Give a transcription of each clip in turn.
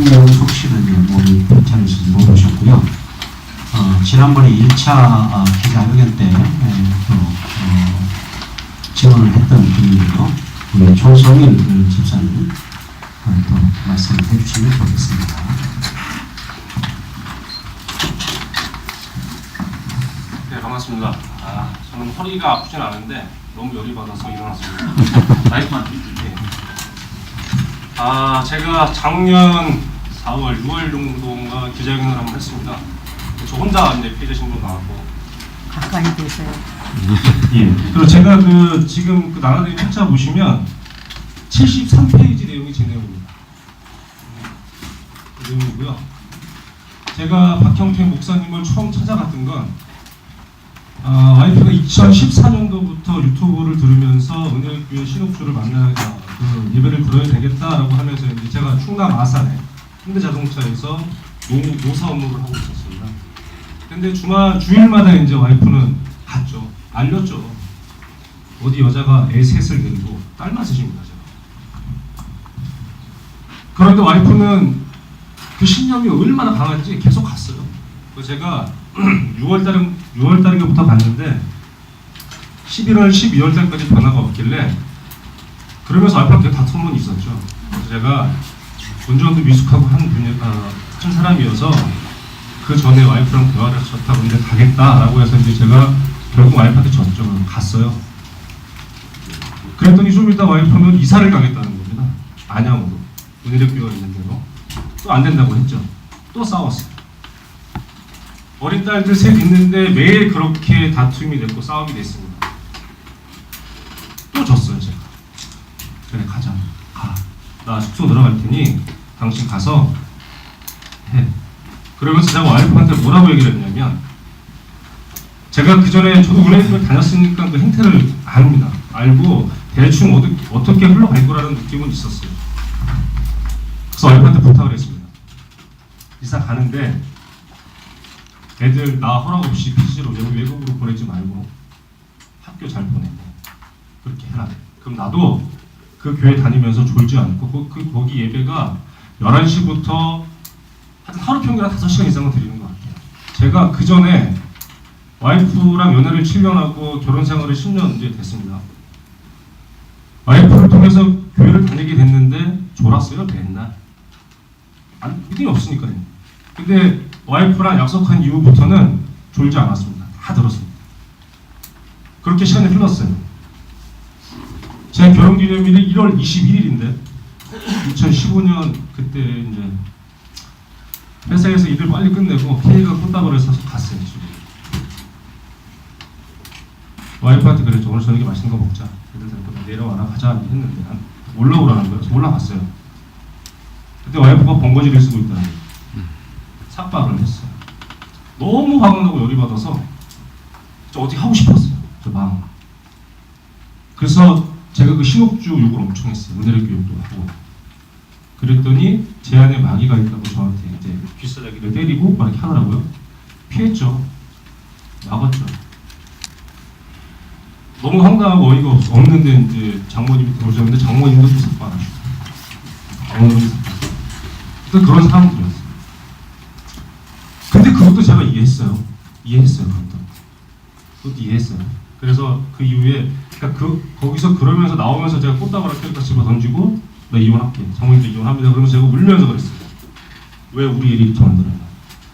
김영숙 씨는 몸이 괜찮으셔서 못 오셨고요. 어, 지난번에 1차 어, 기자회견 때 에, 또 어, 지원을 했던 분이고요. 우리 조성일 집사님 어, 또 말씀을 해주시면 좋겠습니다. 네 반갑습니다. 아, 저는 허리가 아프진 않은데 너무 열이 받아서 일어났습니다. 마이크만 네. 아 제가 작년 4월, 6월 정도인가 기자회견을 한번 했습니다. 저 혼자 이제 피해자 신분 나왔고 가까이 계세요. 예. 그리고 제가 그 지금 그 나라들이 책자 보시면 73페이지 내용이 제 내용입니다. 그 내용이고요. 제가 박형태 목사님을 처음 찾아갔던 건 아, 와이프가 2014년도부터 유튜브를 들으면서 은혜교회 신옥주를 만나자 그 예배를 들어야 되겠다라고 하면서 이제 제가 충남 아산에 현대자동차에서 노, 노사 업무를 하고 있었습니다. 근데 주말 주일마다 이제 와이프는 갔죠. 알렸죠. 어디 여자가 애 셋을 데리고 딸 맞으십니다. 제가. 그런데 와이프는 그 신념이 얼마나 강한지 계속 갔어요. 그래서 제가 6월 달은 6월 달인가부터 봤는데 11월, 12월 달까지 변화가 없길래 그러면서 되게 다툼은 있었죠. 그래서 제가 운전도 미숙하고 한 분이 아, 한 사람이어서 그 전에 와이프랑 대화를 하셨다고 이제 가겠다라고 해서 이제 제가 결국 와이프한테 졌죠. 갔어요. 그랬더니 좀 이따 와이프는 이사를 가겠다는 겁니다. 안양으로. 은혜대교가 있는 대로. 또 안 된다고 했죠. 또 싸웠어요. 어린 딸들 셋 있는데 매일 그렇게 다툼이 됐고 싸움이 됐습니다. 또 졌어요, 제가. 그래, 가자. 가. 나 숙소 들어갈 테니 당신 가서 해. 그러면서 제가 와이프한테 뭐라고 얘기를 했냐면 제가 그 전에 저도 은행을 다녔으니까 그 행태를 압니다. 알고 대충 어디, 어떻게 흘러갈 거라는 느낌은 있었어요. 그래서 와이프한테 부탁을 했습니다. 이사 가는데 애들 나 허락 없이 피지로 외국, 외국으로 보내지 말고 학교 잘 보내고 그렇게 해라. 그럼 나도 그 교회 다니면서 졸지 않고 그, 그 거기 예배가 11시부터 한 하루 평균 한 5시간 이상은 드리는 것 같아요. 제가 그 전에 와이프랑 연애를 7년 하고 결혼 생활을 10년 이제 됐습니다. 와이프를 통해서 교회를 다니게 됐는데 졸았어요 맨날. 안 믿음이 없으니까요. 근데 와이프랑 약속한 이후부터는 졸지 않았습니다. 다 들었습니다. 그렇게 시간이 흘렀어요. 제 결혼 기념일이 1월 21일인데 2015년 그때 이제 회사에서 일을 빨리 끝내고 피해가 꽃다발을 사서 갔어요 집에. 와이프한테 그랬죠. 오늘 저녁에 맛있는 거 먹자. 나 내려와라 가자 했는데 한 올라오라는 거예요. 그래서 올라갔어요. 그때 와이프가 번거지를 쓰고 있더라고요. 삭박을 했어요. 너무 화가 나고 열이 받아서 저 어떻게 하고 싶었어요. 저 마음. 그래서 제가 그 신옥주 욕을 엄청 했어요. 은혜를 교육도 하고. 그랬더니 제 안에 마귀가 있다고 저한테 이제 귓사자기를 때리고 막 이렇게 하더라고요. 피했죠. 나갔죠. 너무 황당하고 어이가 없, 없는데 이제 장모님이 들어오셨는데 장모님도 또 삭발하시고 어머님이 삭발하시고 또 그런 사람들이었어요. 근데 그것도 제가 이해했어요. 이해했어요. 그것도. 그것도 이해했어요. 그래서 그 이후에 그러니까 그 거기서 그러면서 나오면서 제가 꽃다발을 껴다 집어 던지고 나 이혼할게. 장모님도 이혼합니다. 그러면서 제가 울면서 그랬어요. 왜 우리 일이 이렇게 만들어요?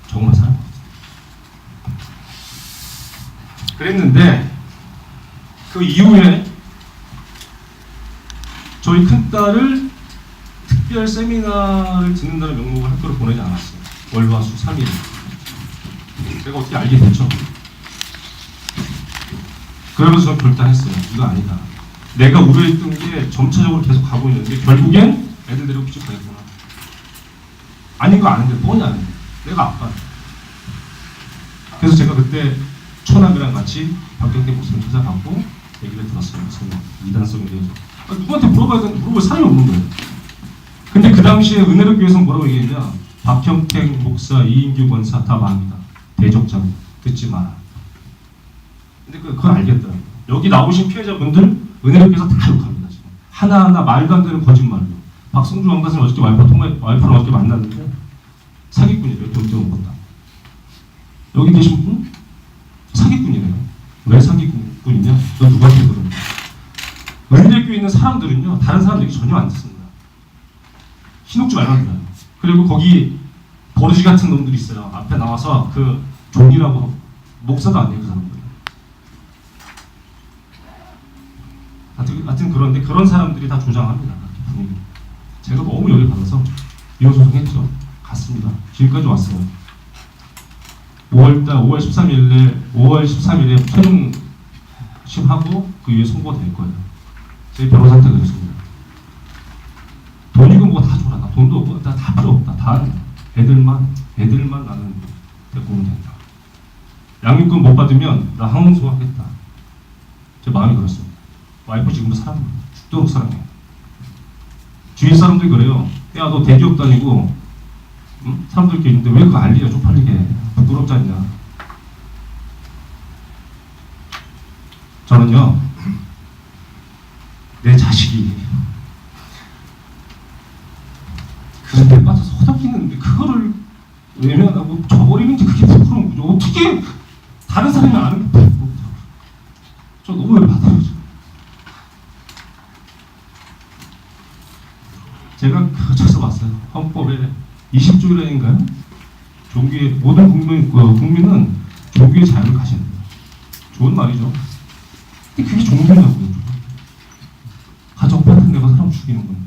정말 사람. 그랬는데 그 이후에 저희 큰 딸을 특별 세미나를 듣는다는 명목을 학교로 보내지 않았어요. 월화수 3일. 제가 어떻게 알게 됐죠. 그러면서 결단했어요. 이거 아니다. 내가 우려했던 게 점차적으로 계속 가고 있는데 결국엔 애들 데리고 삐쭉 가겠구나. 아닌 거 아는데 뻔히 아는데 내가 아빠. 그래서 제가 그때 초남이랑 같이 박경태 목사님 찾아가고 얘기를 들었어요. 그래서 이단성에 대해서 아, 누구한테 물어봐야 되는데 물어볼 사람이 없는 거예요. 근데 그 당시에 은혜로 교회에서 뭐라고 얘기했냐? 박형택 목사, 이인규 권사 다 망이다. 대적자고 듣지 마라. 근데 그, 그걸 알겠더라고요. 여기 나오신 피해자분들 교회에서 다 욕합니다. 지금 하나하나 말도 안 되는 거짓말로. 박성주 왕가슴 어저께 와이프 통화 와이프랑 어저께 만났는데 사기꾼이래요. 돈좀 먹었다. 여기 계신 분 사기꾼이래요. 왜 사기꾼이냐? 너 누구한테 그러냐? 은혜교회 있는 사람들은요 다른 사람들이 전혀 안 듣습니다. 신옥주 말만 들어요. 그리고 거기 버르지 같은 놈들이 있어요. 앞에 나와서 그 종이라고 목사도 안 돼요 그 사람들. 하여튼, 그런데 그런 사람들이 다 조장합니다. 제가 너무 열을 받아서 이혼 소송했죠. 갔습니다. 지금까지 왔어요. 5월달 5월 13일에 5월 13일에 최종 심하고 그 이후에 선고가 될 거예요. 제 변호사한테 그랬습니다. 돈이고 뭐가 다 줘라. 나 돈도 없고 나 다 필요 없다. 다 애들만 애들만 나는 오면 된다. 양육금 못 받으면 나 항소 하겠다. 제 마음이 그렇습니다. 와이프 지금도 사랑해요. 죽도록 사랑해요. 주위 사람들이 그래요. 야 너 대기업 다니고 응? 사람들끼리 있는데 왜 그거 알리냐 쪽팔리게 부끄럽지 않냐. 저는요 내 자식이 그런 데 빠져서 허덕이는데 그거를 외면하고 저버리는지 그게 부끄러운 거죠. 어떻게 다른 사람이 아는 게 부끄러운 거죠. 저 너무 열받아요. 저. 제가 그 책에서 봤어요. 헌법에 20조라인가요? 종교의 모든 국민 어, 국민은 종교의 자유를 가져야 된다. 좋은 말이죠. 근데 그게 종교냐고요. 가정 같은 데가 사람 죽이는 건데.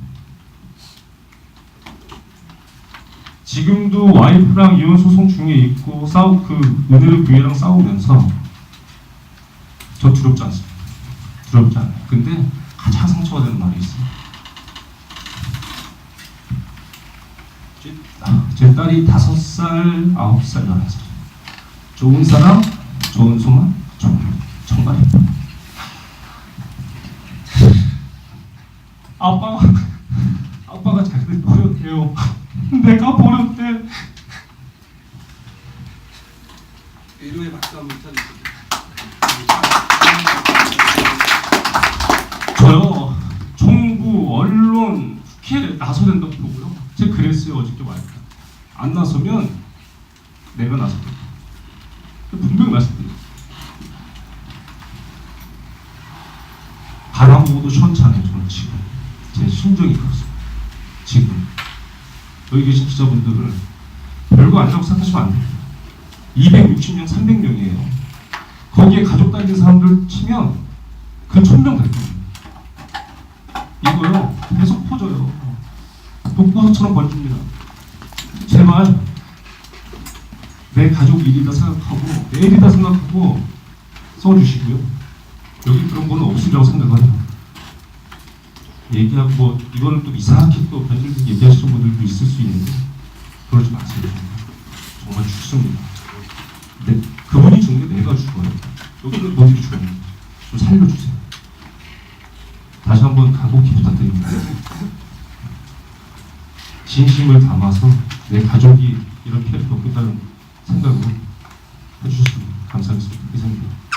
지금도 와이프랑 이혼 소송 중에 있고 싸우 그 은혜를 교회랑 싸우면서 저 두렵지 않습니다. 두렵지 않아요. 근데 가장 상처가 되는 말이 있어요. 제, 딸이 다섯 살, 아홉 살, 열한 살. 좋은 사람, 좋은 소만, 좋은 정말. 아빠가 아빠가 자기를 버렸대요. 내가 버렸대. 위로의 박수 한번 쳐주세요. 저요 정부 언론 국회에 나서야 된다고 보고요. 제가 그랬어요 어저께 와이프. 안 나서면 내가 나서겠다. 분명히 말씀드려요. 바람 보고도 시원찮아요 저는 지금 제 심정이 그렇습니다. 지금 여기 계신 기자분들을 별거 아니라고 생각하시면 안 돼요. 260명, 300명이에요. 거기에 가족 단위 사람들 치면 그 천명 될 겁니다. 이거요 계속 퍼져요. 독버섯처럼 번집니다. 제발 내 가족 일이다 생각하고 내 일이다 생각하고 써주시고요. 여기 그런 거는 없으리라고 생각해요. 얘기하고 뭐 이거는 또 이상하게 또 변질된 얘기하시는 분들도 있을 수 있는데 그러지 마세요. 정말 죽습니다. 내, 그분이 죽는 게 내가 죽어요. 여기는 너희들이 죽어요. 좀 살려주세요. 다시 한번 간곡히 부탁드립니다. 진심을 담아서 내 가족이 이런 겪고 있다는 생각으로 해주셨으면 감사하겠습니다. 이상입니다.